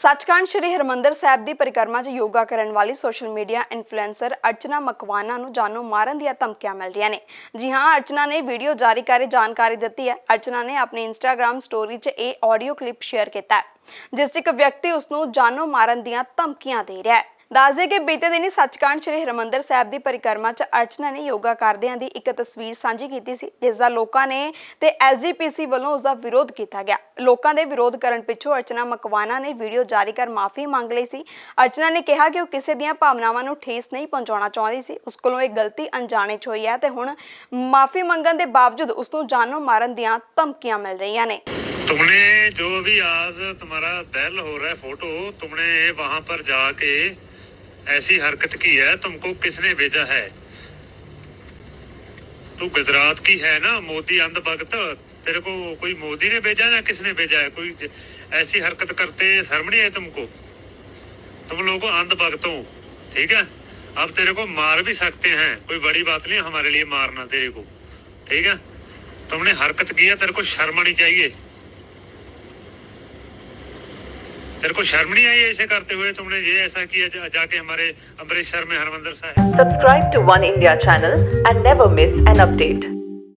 ਸੱਚਖੰਡ ਸ੍ਰੀ ਹਰਮੰਦਰ ਸਾਹਿਬ ਦੀ ਪਰਿਕਰਮਾ 'ਚ ਯੋਗਾ ਕਰਨ ਵਾਲੀ social media influencer Archana Makwana ਨੂੰ ਜਾਨੋਂ ਮਾਰਨ ਦੀਆਂ ਧਮਕੀਆਂ ਮਿਲ ਰਹੀਆਂ ਨੇ। ਜੀ ਹਾਂ, ਅਰਚਨਾ ਨੇ ਵੀਡੀਓ ਜਾਰੀ ਕਰ ਜਾਣਕਾਰੀ ਦਿੱਤੀ ਹੈ। ਅਰਚਨਾ ਨੇ ਆਪਣੀ ਇੰਸਟਾਗ੍ਰam ਸਟੋਰੀ 'ਚ ਇਹ ਆਡੀਓ ਕਲਿੱਪ ਸ਼ੇਅਰ ਕੀਤਾ ਜਿਸ 'ਚ ਇੱਕ ਵਿਅਕਤੀ ਉਸ ਨੂੰ ਜਾਨੋਂ ਮਾਰਨ ਦੀਆਂ ਧਮਕੀਆਂ ਦੇ ਰਿਹਾ ਹੈ। ਦੱਸਦੇ ਕਿ ਬੀਤੇ ਦਿਨੀ ਸੱਚਖੰਡ ਸ੍ਰੀ ਹਰਮੰਦਰ ਸਾਹਿਬ ਦੀ ਪਰਿਕਰਮਾ 'ਚ ਅਰਚਨਾ ਨੇ ਯੋਗਾ ਕਰਦਿਆਂ ਦੀ ਇੱਕ ਤਸਵੀਰ ਸਾਂਝੀ ਕੀਤੀ ਸੀ ਜਿਸ ਦਾ ਲੋਕਾਂ ਨੇ ਤੇ ਐਸਜੀਪੀਸੀ ਵੱਲੋਂ ਉਸ ਦਾ ਵਿਰੋਧ ਕੀਤਾ ਗਿਆ ਲੋਕਾਂ ਦੇ ਵਿਰੋਧ ਕਰਨ ਪਿੱਛੋਂ ਅਰਚਨਾ ਮਕਵਾਨਾ ਨੇ ਵੀਡੀਓ ਜਾਰੀ ਕਰ ਮਾਫੀ ਮੰਗ ਲਈ ਸੀ ਅਰਚਨਾ ਨੇ ਕਿਹਾ ਕਿ ਉਹ ਕਿਸੇ ਦੀਆਂ ਭਾਵਨਾਵਾਂ ਨੂੰ ਠੇਸ ਨਹੀਂ ਪਹੁੰਚਾਉਣਾ ਚਾਹੁੰਦੀ ਸੀ ਉਸ ਕੋਲੋਂ ਇਹ ਗਲਤੀ ਅਣਜਾਣੇ 'ਚ ਹੋਈ ਹੈ ਤੇ ਹੁਣ ਮਾਫੀ ਮੰਗਣ ਦੇ ਬਾਵਜੂਦ ਉਸ ਨੂੰ ਜਾਨੋਂ ਮਾਰਨ ਦੀਆਂ ਧਮਕੀਆਂ ਮਿਲ ਰਹੀਆਂ ਨੇ तुमने जो भी आज तुम्हारा बैल हो रहा है फोटो तुमने वहां पर जाके ऐसी हरकत की है, तुमको किसने भेजा है? तू गुजरात की है ना, मोदी अंध भगत तेरे को कोई मोदी ने भेजा या किसने भेजा है? कोई ऐसी हरकत करते शर्म नहीं है तुमको? तुम लोग अंध भगत हो, ठीक है? अब तेरे को मार भी सकते हैं, कोई बड़ी बात नहीं है हमारे लिए मारना तेरे को, ठीक है? तुमने हरकत की है, तेरे को शर्म आनी चाहिए। तेरे को शर्म नहीं आई ऐसे करते हुए तुमने ये ऐसा किया जा, जाके हमारे अमृतसर में Harmandir Sahib Subscribe to One India channel and never miss an update.